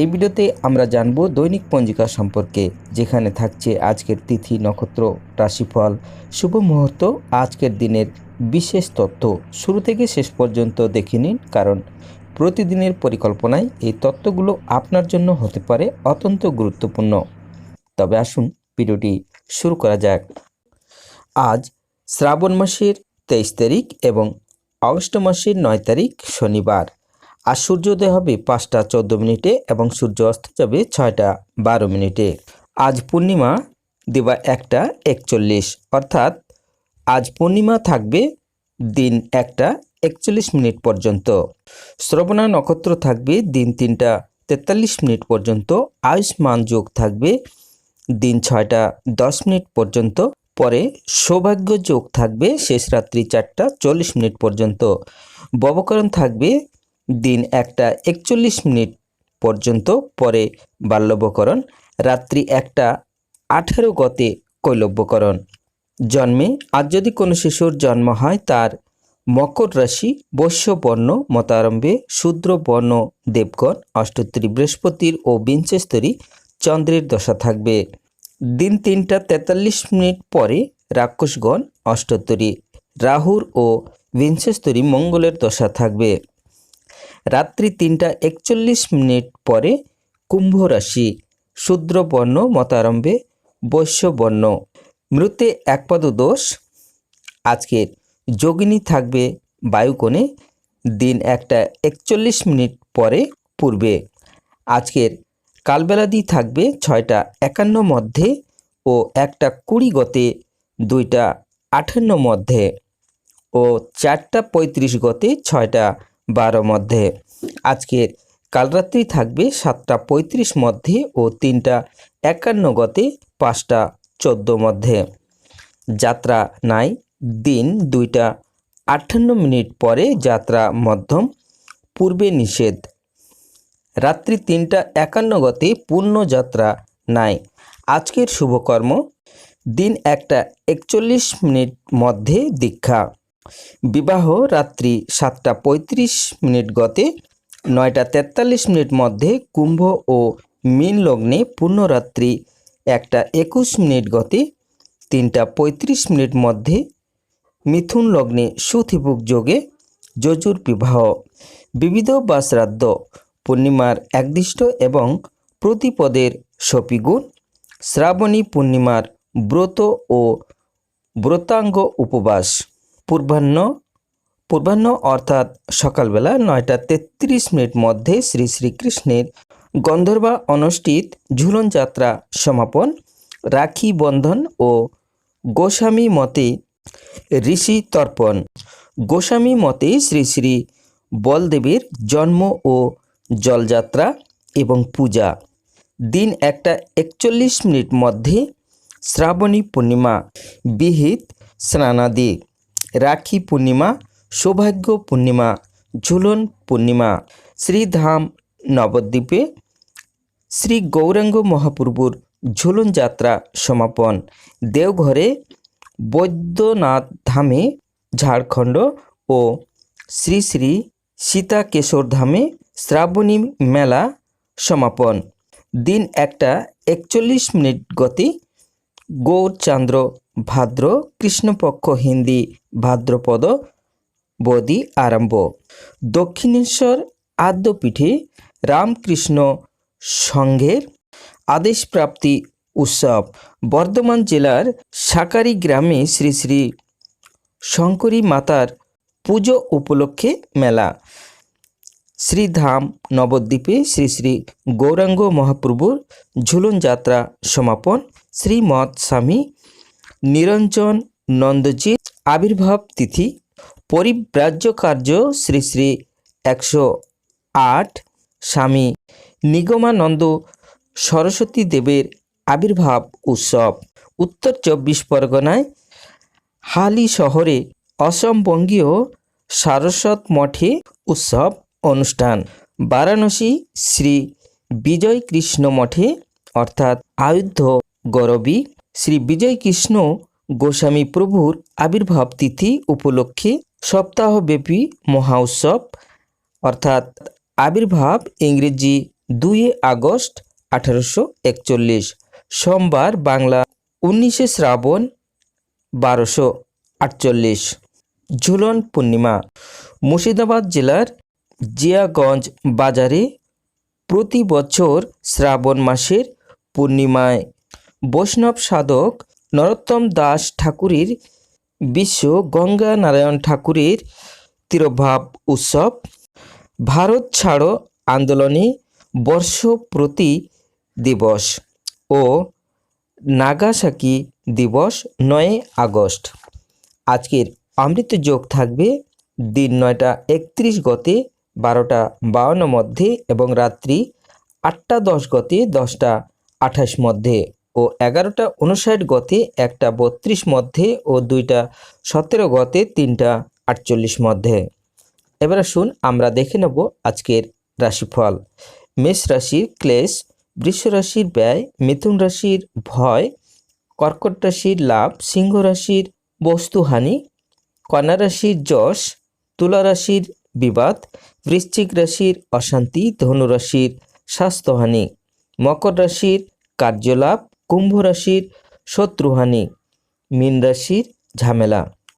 এই ভিডিওতে আমরা জানব দৈনিক পঞ্জিকা সম্পর্কে, যেখানে থাকছে আজকের তিথি নক্ষত্র, রাশিফল। শুভ মুহূর্ত, আজকের দিনের বিশেষ তথ্য। শুরু থেকে শেষ পর্যন্ত দেখে নিন, কারণ প্রতিদিনের পরিকল্পনায় এই তত্ত্বগুলো আপনার জন্য হতে পারে অত্যন্ত গুরুত্বপূর্ণ। তবে আসুন ভিডিওটি শুরু করা যাক। আজ শ্রাবণ মাসের তেইশ তারিখ এবং আগস্ট মাসের নয় তারিখ শনিবার। আর সূর্যোদয় হবে পাঁচটা চোদ্দ মিনিটে এবং সূর্য অস্ত যাবে ছয়টা বারো মিনিটে। আজ পূর্ণিমা, দিবা একটা একচল্লিশ। অর্থাৎ আজ পূর্ণিমা থাকবে দিন একটা একচল্লিশ মিনিট পর্যন্ত। শ্রবণা নক্ষত্র থাকবে দিন তিনটা তেতাল্লিশ মিনিট পর্যন্ত। আয়ুষ্মান যোগ থাকবে দিন ছয়টা দশ মিনিট পর্যন্ত। পরে সৌভাগ্য যোগ থাকবে শেষ রাত্রি চারটা চল্লিশ মিনিট পর্যন্ত। ববকরণ থাকবে দিন একটা একচল্লিশ মিনিট পর্যন্ত পরে বাল্যবকরণ, রাত্রি একটা আঠেরো গতে কৈলব্যকরণ। জন্মে আজ যদি কোনো শিশুর জন্ম হয়, তার মকর রাশি বৈশ্য বর্ণ মতারম্ভে শূদ্র বর্ণ দেবগণ অষ্টোত্তরী বৃহস্পতির ও বিংশস্তরী চন্দ্রের দশা থাকবে। দিন তিনটা তেতাল্লিশ মিনিট পরে রাক্ষসগণ অষ্টোত্তরী রাহুর ও বিংশস্তরী মঙ্গলের দশা থাকবে। রাত্রি তিনটা একচল্লিশ মিনিট পরে কুম্ভ রাশি শূদ্র বর্ণ মতারম্ভে বৈশ্যবর্ণ। মৃতে একপদ দোষ। আজকের যোগিনী থাকবে বায়ুকোণে, দিন একটা একচল্লিশ মিনিট পরে পূর্বে। আজকের কালবেলাদি থাকবে ছয়টা একান্ন মধ্যে ও একটা কুড়ি গতে, দুইটা আঠান্ন মধ্যে ও চারটা পঁয়ত্রিশ গতে, ছয়টা বারো মধ্যে। আজকের কালরাত্রি থাকবে সাতটা পঁয়ত্রিশ মধ্যে ও তিনটা একান্ন গতে পাঁচটা চোদ্দ মধ্যে। যাত্রা নাই, দিন দুইটা আটান্ন মিনিট পরে যাত্রা মধ্যম, পূর্বে নিষেধ। রাত্রি তিনটা একান্ন গতে পূর্ণ যাত্রা নাই। আজকের শুভকর্ম, দিন একটা একচল্লিশ মিনিট মধ্যে দীক্ষা। বিবাহ রাত্রি সাতটা পঁয়ত্রিশ মিনিট গতে নয়টা তেতাল্লিশ মিনিট মধ্যে কুম্ভ ও মীন লগ্নে পূর্ণরাত্রি একটা একুশ মিনিট গতে তিনটা পঁয়ত্রিশ মিনিট মধ্যে মিথুন লগ্নে সুথিপুক যোগে যজুর বিবাহ। বিবিধ বা শ্রাদ্ধ, পূর্ণিমার একদিষ্ট এবং প্রতিপদের সপিগুণ, শ্রাবণী পূর্ণিমার ব্রত ও ব্রতাঙ্গ উপবাস। পূর্বাহ্ন পূর্বাহ্ন অর্থাৎ সকালবেলা নয়টা তেত্রিশ মিনিট মধ্যে শ্রী শ্রীকৃষ্ণের গন্ধর্বা অনুষ্ঠিত ঝুলন যাত্রা সমাপন, রাখি বন্ধন ও গোস্বামী মতে ঋষি তর্পণ। গোস্বামী মতে শ্রী শ্রী বলদেবের জন্ম ও জলযাত্রা এবং পূজা। দিন একটা একচল্লিশ মিনিট মধ্যে শ্রাবণী পূর্ণিমা বিহিত স্নানাদি। রাখি পূর্ণিমা, সৌভাগ্য পূর্ণিমা, ঝুলন পূর্ণিমা, শ্রীধাম নবদ্বীপে শ্রী গৌরাঙ্গ মহাপ্রভুর ঝুলন যাত্রা সমাপন। দেওঘরে বৈদ্যনাথ ধামে ঝাড়খণ্ড ও শ্রী শ্রী সীতাকেশর ধামে শ্রাবণী মেলা সমাপন। দিন একটা একচল্লিশ মিনিট গতি। গৌরচান্দ্র ভাদ্র কৃষ্ণপক্ষ হিন্দি, ভাদ্রপদ বদি আরম্ভ। দক্ষিণেশ্বর আদ্যপীঠে রামকৃষ্ণ সংঘের আদেশপ্রাপ্তি উৎসব। বর্ধমান জেলার সাকারি গ্রামে শ্রী শ্রী শঙ্করী মাতার পুজো উপলক্ষে মেলা। শ্রীধাম নবদ্বীপে শ্রী শ্রী গৌরাঙ্গ মহাপ্রভুর ঝুলন যাত্রা সমাপন। শ্রীমৎ স্বামী নিরঞ্জন নন্দজির আবির্ভাব তিথি, পরিব্রাজ্য কার্য শ্রী শ্রী একশো আট স্বামী নিগমানন্দ সরস্বতী দেবের আবির্ভাব উৎসব। উত্তর চব্বিশ পরগনায় হালি শহরে অসমবঙ্গীয় সারস্বত মঠে উৎসব অনুষ্ঠান। বারাণসী শ্রী বিজয় কৃষ্ণ মঠে অর্থাৎ আয়ুদ্ধ গরবী শ্রী বিজয় কৃষ্ণ গোস্বামী প্রভুর আবির্ভাব তিথি উপলক্ষে সপ্তাহব্যাপী মহা উৎসব, অর্থাৎ আবির্ভাব ইংরেজি দুই আগস্ট আঠারোশো একচল্লিশ, সোমবার বাংলা উনিশে শ্রাবণ বারোশো আটচল্লিশ, ঝুলন পূর্ণিমা, মুর্শিদাবাদ জেলার জিয়াগঞ্জ বাজারে প্রতি বছর শ্রাবণ মাসের পূর্ণিমায় বৈষ্ণব সাধক নরোত্তম দাস ঠাকুরের বিশ্ব গঙ্গা নারায়ণ ঠাকুরের তিরোভাব উৎসব। ভারত ছাড়ো আন্দোলনে বর্ষ প্রতি দিবস ও নাগাসাকি দিবস নয় আগস্ট। আজকের অমৃত যোগ থাকবে দিন নয়টা একত্রিশ গতে বারোটা বাউন্ন মধ্যে এবং রাত্রি আটটা দশ গতে দশটা আঠাশ মধ্যে। ও এগারোটা উনষাট গতে একটা বত্রিশ মধ্যে ও দুইটা সতেরো গতে তিনটা আটচল্লিশ মধ্যে। এবার শুন, আমরা দেখে নেব আজকের রাশিফল। মেষ রাশির ক্লেশ, বৃষ রাশির ব্যয়, মিথুন রাশির ভয়, কর্কট রাশির লাভ, সিংহ রাশির বস্তুহানি, কন্যা রাশির যশ, তুলা রাশির বিবাদ, বৃশ্চিক রাশির অশান্তি ধনুরাশির স্বাস্থ্যহানি, মকর রাশির কার্যলাভ কুম্ভ রাশির শত্রুহানি মীন রাশির ঝামেলা।